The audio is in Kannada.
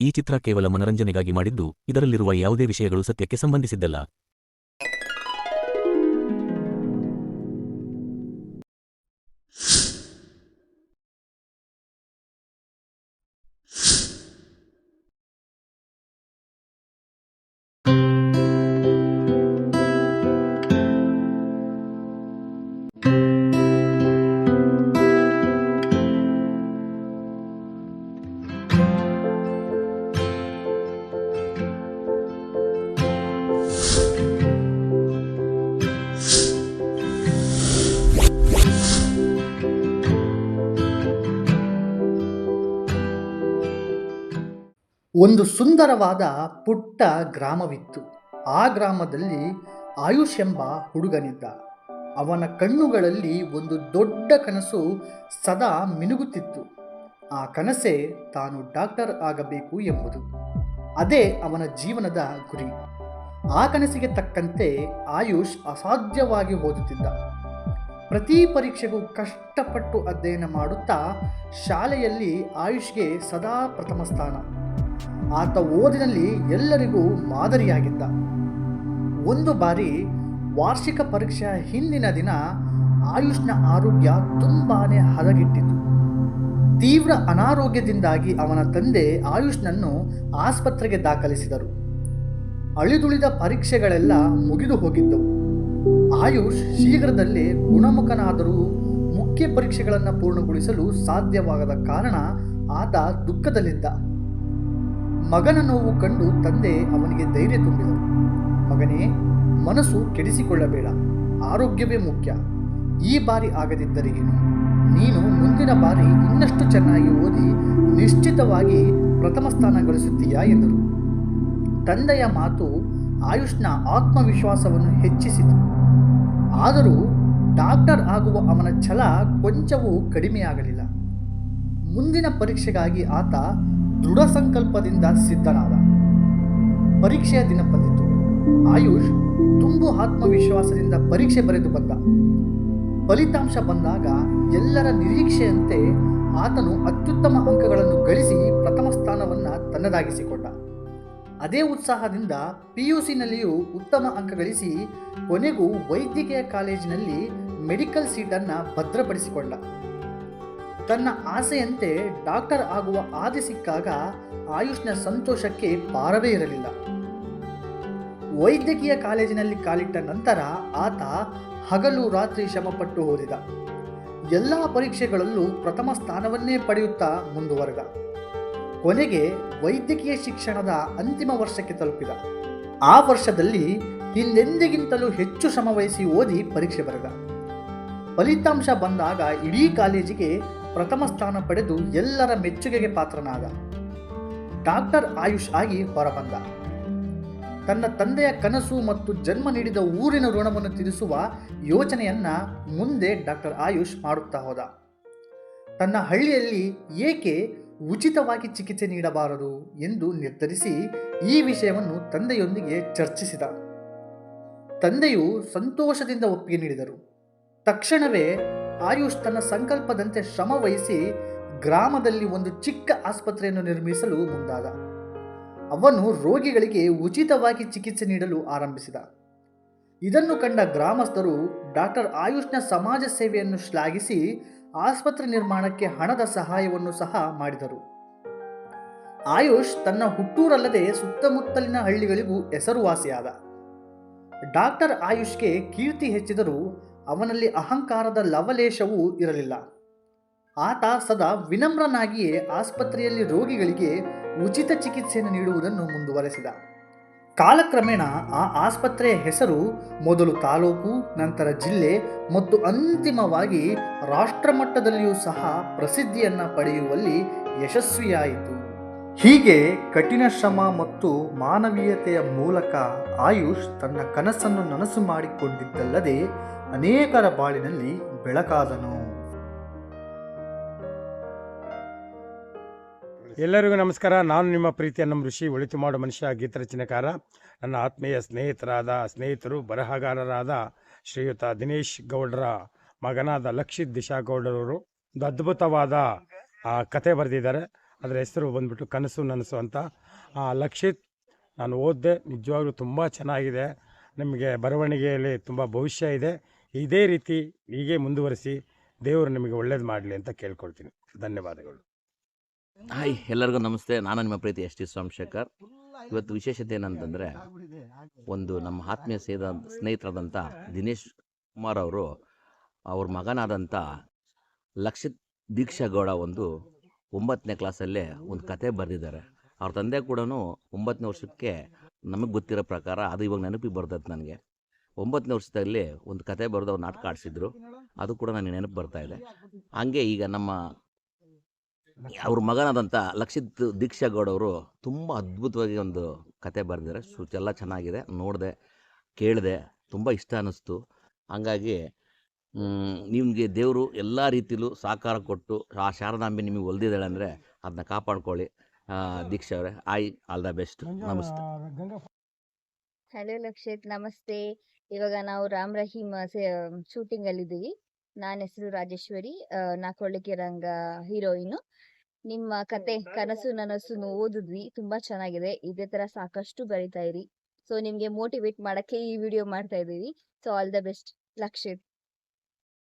ಈ ಚಿತ್ರ ಕೇವಲ ಮನರಂಜನೆಗಾಗಿ ಮಾಡಿದ್ದು ಇದರಲ್ಲಿರುವ ಯಾವುದೇ ವಿಷಯಗಳು ಸತ್ಯಕ್ಕೆ ಸಂಬಂಧಿಸಿದ್ದಲ್ಲ. ಒಂದು ಸುಂದರವಾದ ಪುಟ್ಟ ಗ್ರಾಮವಿತ್ತು. ಆ ಗ್ರಾಮದಲ್ಲಿ ಆಯುಷ್ ಎಂಬ ಹುಡುಗನಿದ್ದ. ಅವನ ಕಣ್ಣುಗಳಲ್ಲಿ ಒಂದು ದೊಡ್ಡ ಕನಸು ಸದಾ ಮಿನುಗುತ್ತಿತ್ತು. ಆ ಕನಸೇ ತಾನು ಡಾಕ್ಟರ್ ಆಗಬೇಕು ಎಂಬುದು. ಅದೇ ಅವನ ಜೀವನದ ಗುರಿ. ಆ ಕನಸಿಗೆ ತಕ್ಕಂತೆ ಆಯುಷ್ ಅಸಾಧ್ಯವಾಗಿ ಓದುತ್ತಿದ್ದ. ಪ್ರತಿ ಪರೀಕ್ಷೆಗೂ ಕಷ್ಟಪಟ್ಟು ಅಧ್ಯಯನ ಮಾಡುತ್ತಾ ಶಾಲೆಯಲ್ಲಿ ಆಯುಷ್ಗೆ ಸದಾ ಪ್ರಥಮ ಸ್ಥಾನ. ಆತ ಓದಿನಲ್ಲಿ ಎಲ್ಲರಿಗೂ ಮಾದರಿಯಾಗಿದ್ದ. ಒಂದು ಬಾರಿ ವಾರ್ಷಿಕ ಪರೀಕ್ಷೆಯ ಹಿಂದಿನ ದಿನ ಆಯುಷ್ನ ಆರೋಗ್ಯ ತುಂಬಾ ಹದಗೆಟ್ಟಿತು ತೀವ್ರ ಅನಾರೋಗ್ಯದಿಂದಾಗಿ ಅವನ ತಂದೆ ಆಯುಷ್ನನ್ನು ಆಸ್ಪತ್ರೆಗೆ ದಾಖಲಿಸಿದರು. ಅಳಿದುಳಿದ ಪರೀಕ್ಷೆಗಳೆಲ್ಲ ಮುಗಿದು ಹೋಗಿದ್ದವು. ಆಯುಷ್ ಶೀಘ್ರದಲ್ಲೇ ಗುಣಮುಖನಾದರೂ ಮುಖ್ಯ ಪರೀಕ್ಷೆಗಳನ್ನು ಪೂರ್ಣಗೊಳಿಸಲು ಸಾಧ್ಯವಾಗದ ಕಾರಣ ಆತ ದುಃಖದಲ್ಲಿದ್ದ. ಮಗನ ನೋವು ಕಂಡು ತಂದೆ ಅವನಿಗೆ ಧೈರ್ಯ ತುಂಬಿದರು ಮಗನೇ, ಮನಸ್ಸು ಕೆಡಿಸಿಕೊಳ್ಳಬೇಡ. ಆರೋಗ್ಯವೇ ಮುಖ್ಯ. ಈ ಬಾರಿ ಆಗದಿದ್ದರೆ ಏನು? ನೀನು ಮುಂದಿನ ಬಾರಿ ಇನ್ನಷ್ಟು ಚೆನ್ನಾಗಿ ಓದಿ ನಿಶ್ಚಿತವಾಗಿ ಪ್ರಥಮ ಸ್ಥಾನ ಗಳಿಸುತ್ತೀಯಾ ಎಂದರು ತಂದೆಯ ಮಾತು ಆಯುಷ್ನ ಆತ್ಮವಿಶ್ವಾಸವನ್ನು ಹೆಚ್ಚಿಸಿತು. ಆದರೂ ಡಾಕ್ಟರ್ ಆಗುವ ಅವನ ಛಲ ಕೊಂಚವೂ ಕಡಿಮೆಯಾಗಲಿಲ್ಲ. ಮುಂದಿನ ಪರೀಕ್ಷೆಗಾಗಿ ಆತ ದೃಢ ಸಂಕಲ್ಪದಿಂದ ಸಿದ್ಧನಾದ. ಪರೀಕ್ಷೆಯ ದಿನ ಬಂದಿತು. ಆಯುಷ್ ತುಂಬು ಆತ್ಮವಿಶ್ವಾಸದಿಂದ ಪರೀಕ್ಷೆ ಬರೆದು ಬಂದ. ಫಲಿತಾಂಶ ಬಂದಾಗ ಎಲ್ಲರ ನಿರೀಕ್ಷೆಯಂತೆ ಆತನು ಅತ್ಯುತ್ತಮ ಅಂಕಗಳನ್ನು ಗಳಿಸಿ ಪ್ರಥಮ ಸ್ಥಾನವನ್ನು ತನ್ನದಾಗಿಸಿಕೊಂಡ. ಅದೇ ಉತ್ಸಾಹದಿಂದ ಪಿ ಯು ಸಿನಲ್ಲಿಯೂ ಉತ್ತಮ ಅಂಕ ಗಳಿಸಿ ಕೊನೆಗೂ ವೈದ್ಯಕೀಯ ಕಾಲೇಜಿನಲ್ಲಿ ಮೆಡಿಕಲ್ ಸೀಟನ್ನು ಭದ್ರಪಡಿಸಿಕೊಂಡ. ತನ್ನ ಆಸೆಯಂತೆ ಡಾಕ್ಟರ್ ಆಗುವ ಆದಿ ಸಿಕ್ಕಾಗ ಆಯುಷ್ನ ಸಂತೋಷಕ್ಕೆ ಪಾರವೇ ಇರಲಿಲ್ಲ. ವೈದ್ಯಕೀಯ ಕಾಲೇಜಿನಲ್ಲಿ ಕಾಲಿಟ್ಟ ನಂತರ ಆತ ಹಗಲು ರಾತ್ರಿ ಶ್ರಮಪಟ್ಟು ಓದಿದ. ಎಲ್ಲ ಪರೀಕ್ಷೆಗಳಲ್ಲೂ ಪ್ರಥಮ ಸ್ಥಾನವನ್ನೇ ಪಡೆಯುತ್ತಾ ಮುಂದುವರೆದ. ಕೊನೆಗೆ ವೈದ್ಯಕೀಯ ಶಿಕ್ಷಣದ ಅಂತಿಮ ವರ್ಷಕ್ಕೆ ತಲುಪಿದ. ಆ ವರ್ಷದಲ್ಲಿ ಹಿಂದೆಂದಿಗಿಂತಲೂ ಹೆಚ್ಚು ಶ್ರಮವಹಿಸಿ ಓದಿ ಪರೀಕ್ಷೆ ಬರೆದ. ಫಲಿತಾಂಶ ಬಂದಾಗ ಇಡೀ ಕಾಲೇಜಿಗೆ ಪ್ರಥಮ ಸ್ಥಾನ ಪಡೆದು ಎಲ್ಲರ ಮೆಚ್ಚುಗೆಗೆ ಪಾತ್ರನಾದ ಡಾಕ್ಟರ್ ಆಯುಷ್ ಆಗಿ ಹೊರಬಂದ. ತನ್ನ ತಂದೆಯ ಕನಸು ಮತ್ತು ಜನ್ಮ ನೀಡಿದ ಊರಿನ ಋಣವನ್ನು ತೀರಿಸುವ ಯೋಚನೆಯನ್ನ ಮುಂದೆ ಡಾಕ್ಟರ್ ಆಯುಷ್ ಮಾಡುತ್ತಾ ಹೋದ. ತನ್ನ ಹಳ್ಳಿಯಲ್ಲಿ ಏಕೆ ಉಚಿತವಾಗಿ ಚಿಕಿತ್ಸೆ ನೀಡಬಾರದು ಎಂದು ನಿರ್ಧರಿಸಿ ಈ ವಿಷಯವನ್ನು ತಂದೆಯೊಂದಿಗೆ ಚರ್ಚಿಸಿದ. ತಂದೆಯು ಸಂತೋಷದಿಂದ ಒಪ್ಪಿಗೆ ನೀಡಿದರು. ತಕ್ಷಣವೇ ಆಯುಷ್ ತನ್ನ ಸಂಕಲ್ಪದಂತೆ ಶ್ರಮ ವಹಿಸಿ ಗ್ರಾಮದಲ್ಲಿ ಒಂದು ಚಿಕ್ಕ ಆಸ್ಪತ್ರೆಯನ್ನು ನಿರ್ಮಿಸಲು ಮುಂದಾದ. ಅವನು ರೋಗಿಗಳಿಗೆ ಉಚಿತವಾಗಿ ಚಿಕಿತ್ಸೆ ನೀಡಲು ಆರಂಭಿಸಿದ. ಇದನ್ನು ಕಂಡ ಗ್ರಾಮಸ್ಥರು ಡಾಕ್ಟರ್ ಆಯುಷ್ನ ಸಮಾಜ ಸೇವೆಯನ್ನು ಶ್ಲಾಘಿಸಿ ಆಸ್ಪತ್ರೆ ನಿರ್ಮಾಣಕ್ಕೆ ಹಣದ ಸಹಾಯವನ್ನು ಸಹ ಮಾಡಿದರು. ಆಯುಷ್ ತನ್ನ ಹುಟ್ಟೂರಲ್ಲದೆ ಸುತ್ತಮುತ್ತಲಿನ ಹಳ್ಳಿಗಳಿಗೂ ಹೆಸರುವಾಸಿಯಾದ. ಡಾಕ್ಟರ್ ಆಯುಷ್ಗೆ ಕೀರ್ತಿ ಹೆಚ್ಚಿದರೂ ಅವನಲ್ಲಿ ಅಹಂಕಾರದ ಲವಲೇಶವೂ ಇರಲಿಲ್ಲ. ಆತ ಸದಾ ವಿನಮ್ರನಾಗಿಯೇ ಆಸ್ಪತ್ರೆಯಲ್ಲಿ ರೋಗಿಗಳಿಗೆ ಉಚಿತ ಚಿಕಿತ್ಸೆಯನ್ನು ನೀಡುವುದನ್ನು ಮುಂದುವರೆಸಿದ. ಕಾಲಕ್ರಮೇಣ ಆ ಆಸ್ಪತ್ರೆಯ ಹೆಸರು ಮೊದಲು ತಾಲೂಕು, ನಂತರ ಜಿಲ್ಲೆ ಮತ್ತು ಅಂತಿಮವಾಗಿ ರಾಷ್ಟ್ರಮಟ್ಟದಲ್ಲಿಯೂ ಸಹ ಪ್ರಸಿದ್ಧಿಯನ್ನು ಪಡೆಯುವಲ್ಲಿ ಯಶಸ್ವಿಯಾಯಿತು. ಹೀಗೆ ಕಠಿಣ ಶ್ರಮ ಮತ್ತು ಮಾನವೀಯತೆಯ ಮೂಲಕ ಆಯುಷ್ ತನ್ನ ಕನಸನ್ನು ನನಸು ಮಾಡಿಕೊಂಡಿದ್ದಲ್ಲದೆ ಅನೇಕರ ಬಾಳಿನಲ್ಲಿ ಬೆಳಕಾದನು. ಎಲ್ಲರಿಗೂ ನಮಸ್ಕಾರ. ನಾನು ನಿಮ್ಮ ಪ್ರೀತಿಯ ನಮ್ಮ ಋಷಿ, ಒಳಿತು ಮಾಡೋ ಮನುಷ್ಯ ಗೀತ ರಚನೆಕಾರ ನನ್ನ ಆತ್ಮೀಯ ಸ್ನೇಹಿತರಾದ, ಸ್ನೇಹಿತರು, ಬರಹಗಾರರಾದ ಶ್ರೀಯುತ ದಿನೇಶ್ ಗೌಡರ, ಮಗನಾದ ಲಕ್ಷಿತ್ ದಿಶಾ ಗೌಡರವರು ಒಂದು ಅದ್ಭುತವಾದ ಕತೆ ಬರೆದಿದ್ದಾರೆ. ಅದರ ಹೆಸರು ಬಂದುಬಿಟ್ಟು ಕನಸು ನನಸು ಅಂತ ಆ, ಲಕ್ಷಿತ್ ನಾನು ಓದಿದೆ. ನಿಜವಾಗ್ಲೂ ತುಂಬ ಚೆನ್ನಾಗಿದೆ. ನಿಮಗೆ ಬರವಣಿಗೆಯಲ್ಲಿ ತುಂಬ ಭವಿಷ್ಯ ಇದೆ. ಇದೇ ರೀತಿ ಹೀಗೆ ಮುಂದುವರಿಸಿ ದೇವರು ನಿಮಗೆ ಒಳ್ಳೇದು ಮಾಡಲಿ ಅಂತ ಕೇಳ್ಕೊಳ್ತೀನಿ. ಧನ್ಯವಾದಗಳು. ಹಾಯ್ ಎಲ್ಲರಿಗೂ ನಮಸ್ತೆ. ನಾನು ನಿಮ್ಮ ಪ್ರೀತಿ ಎಸ್ ಟಿ ಸೋಮಶೇಖರ್. ಇವತ್ತು ವಿಶೇಷತೆ ಏನಂತಂದರೆ ಒಂದು ನಮ್ಮ ಆತ್ಮೀಯ ಸೇದ ಸ್ನೇಹಿತರಾದಂಥ ದಿನೇಶ್ ಕುಮಾರ್ ಅವರು ಅವ್ರ ಮಗನಾದಂಥ ಲಕ್ಷಿತ್ ದೀಕ್ಷಾ ಗೌಡ ಒಂದು ಒಂಬತ್ತನೇ ಕ್ಲಾಸಲ್ಲೇ ಒಂದು ಕತೆ ಬರೆದಿದ್ದಾರೆ. ಅವ್ರ ತಂದೆ ಕೂಡ ಒಂಬತ್ತನೇ ವರ್ಷಕ್ಕೆ ನಮಗೆ ಗೊತ್ತಿರೋ ಪ್ರಕಾರ ಅದು ಇವಾಗ ನೆನಪಿಗೆ ಬರ್ತದೆ ನನಗೆ. ಒಂಬತ್ತನೇ ವರ್ಷದಲ್ಲಿ ಒಂದು ಕತೆ ಬರೆದು ಅವ್ರು ನಾಟಕ ಆಡಿಸಿದ್ರು. ಅದು ಕೂಡ ನನಗೆ ನೆನಪು ಬರ್ತಾ ಇದೆ. ಹಾಗೆ ಈಗ ನಮ್ಮ ಅವ್ರ ಮಗನಾದಂಥ ಲಕ್ಷಿತ್ ದೀಕ್ಷಾ ಗೌಡ ಅವರು ತುಂಬ ಅದ್ಭುತವಾಗಿ ಒಂದು ಕತೆ ಬರೆದಿದ್ದಾರೆ. ಸು ಎಲ್ಲ ಚೆನ್ನಾಗಿದೆ. ನೋಡಿದೆ, ಕೇಳಿದೆ, ತುಂಬ ಇಷ್ಟ ಅನ್ನಿಸ್ತು ಹಂಗಾಗಿ ನಿಮಗೆ ದೇವರು ಎಲ್ಲ ರೀತಿಲೂ ಸಹಕಾರ ಕೊಟ್ಟು ಆ ಶಾರದಾಂಬೆ ನಿಮಗೆ ಒಲ್ದಿದ್ದಾಳೆ ಅಂದರೆ ಅದನ್ನ ಕಾಪಾಡ್ಕೊಳ್ಳಿ. ದೀಕ್ಷಾ ಅವರೇ ಐ ಆಲ್ ದ ಬೆಸ್ಟ್. ನಮಸ್ತೆ. ಹಲೋ ಲಕ್ಷಿತ್ ನಮಸ್ತೆ. ಇವಾಗ ನಾವು ರಾಮ್ ರಹೀಮ್ ಶೂಟಿಂಗ್ ಅಲ್ಲಿ ಇದ್ದೀವಿ ನನ್ನ ಹೆಸರು ರಾಜೇಶ್ವರಿ ಆ, ನಾಕೊಳ್ಳಿಕೆ ರಂಗ ಹೀರೋಯಿನ್ ನಿಮ್ಮ ಕತೆ ಕನಸು ನನಸು ಓದಿದ್ವಿ ತುಂಬಾ ಚೆನ್ನಾಗಿದೆ. ಇದೇ ತರ ಸಾಕಷ್ಟು ಬರಿತಾ ಇರಿ. ಸೊ ನಿಮ್ಗೆ ಮೋಟಿವೇಟ್ ಮಾಡಕ್ಕೆ ಈ ವಿಡಿಯೋ ಮಾಡ್ತಾ ಇದೀವಿ so all the best Lakshit.